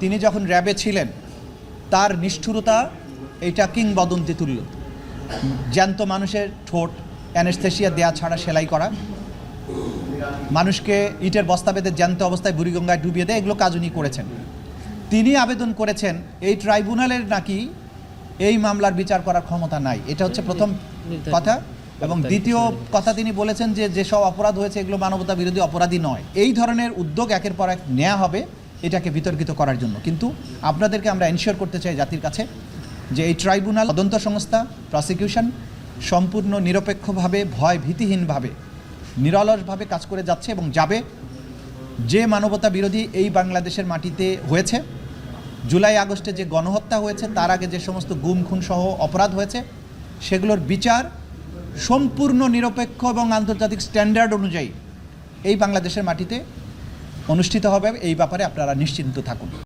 তিনি যখন র্যাবে ছিলেন তার নিষ্ঠুরতা এইটা কিংবদন্তি তুল্য। জ্যান্ত মানুষের ঠোঁট অ্যানেস্থেশিয়া দেয়া ছাড়া সেলাই করা মানুষকে ইটের বস্তা বেঁধে জ্যান্ত অবস্থায় বুড়িগঙ্গায় ডুবিয়ে দেয় এগুলো কাজ উনি করেছেন। তিনি আবেদন করেছেন এই ট্রাইব্যুনালের নাকি এই মামলার বিচার করার ক্ষমতা নাই। এটা হচ্ছে প্রথম কথা। এবং দ্বিতীয় কথা তিনি বলেছেন যে যেসব অপরাধ হয়েছে এগুলো মানবতা বিরোধী অপরাধী নয়। এই ধরনের উদ্যোগ একের পর এক নেওয়া হবে। এটাকে বিতর্কিত করার জন্য। কিন্তু আপনাদেরকে আমরা এনশিওর করতে চাই জাতির কাছে যে এই ট্রাইব্যুনাল, তদন্ত সংস্থা প্রসিকিউশন সম্পূর্ণ নিরপেক্ষভাবে ভয় ভীতিহীনভাবে নিরলসভাবে কাজ করে যাচ্ছে এবং যাবে। যে মানবতা বিরোধী এই বাংলাদেশের মাটিতে হয়েছে, জুলাই আগস্টে যে গণহত্যা হয়েছে, তার আগে যে সমস্ত গুম, খুন সহ অপরাধ হয়েছে, সেগুলোর বিচার সম্পূর্ণ নিরপেক্ষ এবং আন্তর্জাতিক স্ট্যান্ডার্ড অনুযায়ী এই বাংলাদেশের মাটিতে অনুষ্ঠিত হবে এই ব্যাপারে আপনারা নিশ্চিন্ত থাকুন।